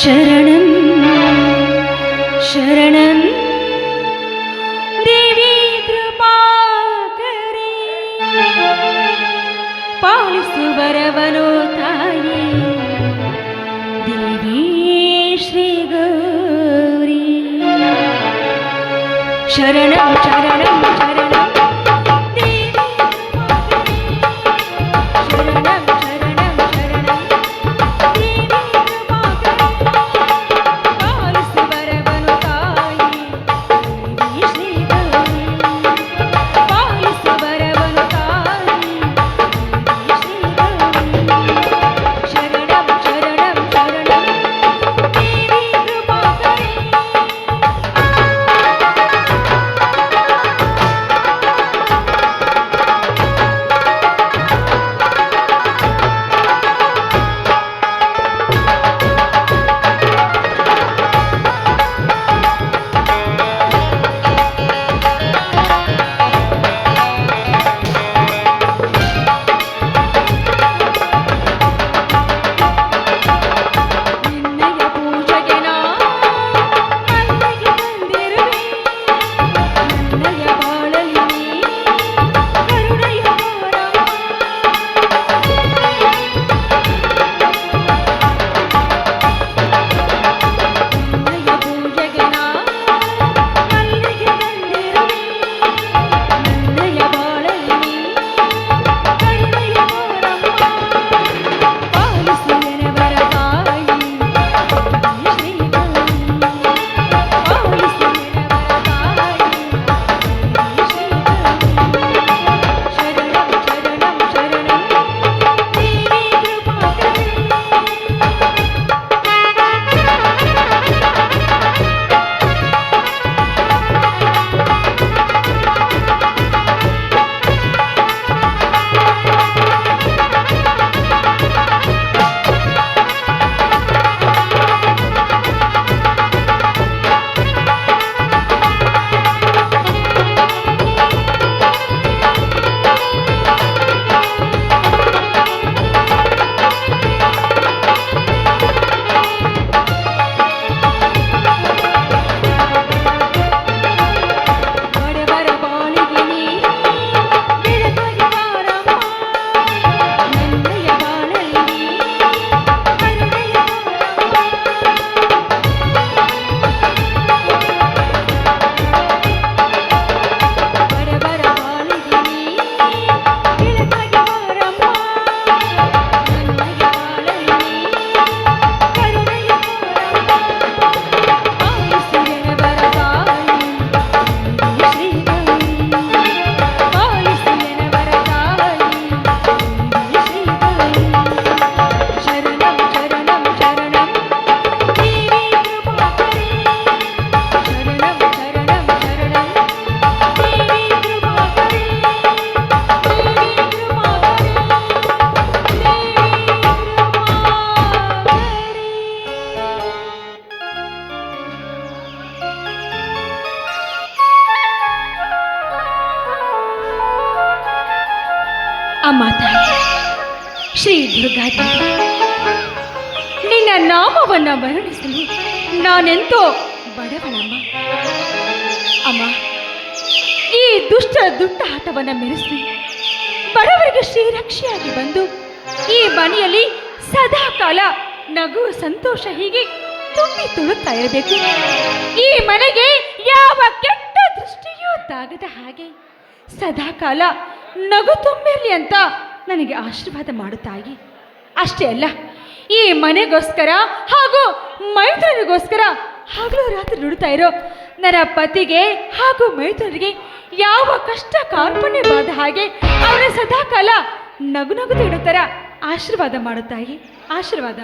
ശരണം ശരണം. ദേവി കൃപാകരി പാലിസു വരവനോ തായേ ദേവി ശ്രീ ഗൗരി ശരണം ശരണം ശരണം. ദേവി ശരണം. ಅಮ್ಮ ತಾಯಿ ಶ್ರೀ ದುರ್ಗಾದೇವಿ, ನಿನ್ನ ನಾಮವನ್ನ ವರ್ಣಿಸಲು ನಾನೆಂತೋ ಬಡವಳಮ್ಮ ಅಮ್ಮ, ಈ ದುಷ್ಟ ದುಟ್ಟಾಟವನ್ನ ಮೆರೆಸಿ ಬಡವರಿಗೆ ಶ್ರೀರಕ್ಷೆಯಾಗಿ ಬಂದು ಈ ಮನೆಯಲ್ಲಿ ಸದಾ ಕಾಲ ನಗು ಸಂತೋಷ ಹೀಗೆ ತುಂಬಿ ತುಳುತ್ತಾ ಇರಬೇಕು. ಈ ಮನೆಗೆ ಯಾವ ಕೆಟ್ಟ ದೃಷ್ಟಿಯೂ ತಾಗದ ಹಾಗೆ ಸದಾ ಕಾಲ ನಗು ತುಂಬಿರಲಿ ಅಂತ ನನಗೆ ಆಶೀರ್ವಾದ ಮಾಡುತ್ತಾಯಿ ಅಷ್ಟೇ ಅಲ್ಲ, ಈ ಮನೆಗೋಸ್ಕರ ಹಾಗೂ ಮೈತ್ರಿಗೋಸ್ಕರ ಹಗಲು ರಾತ್ರಿ ನುಡ್ತಾ ಇರೋ ನನ್ನ ಪತಿಗೆ ಹಾಗೂ ಮೈತ್ರಿಗೆ ಯಾವ ಕಷ್ಟ ಕಾರ್ಪಣ್ಯ ಬಾದ ಹಾಗೆ ಅವರ ಸದಾಕಾಲ ನಗು ನಗು ಇಡೋ ಆಶೀರ್ವಾದ ಮಾಡು ತಾಯಿ, ಆಶೀರ್ವಾದ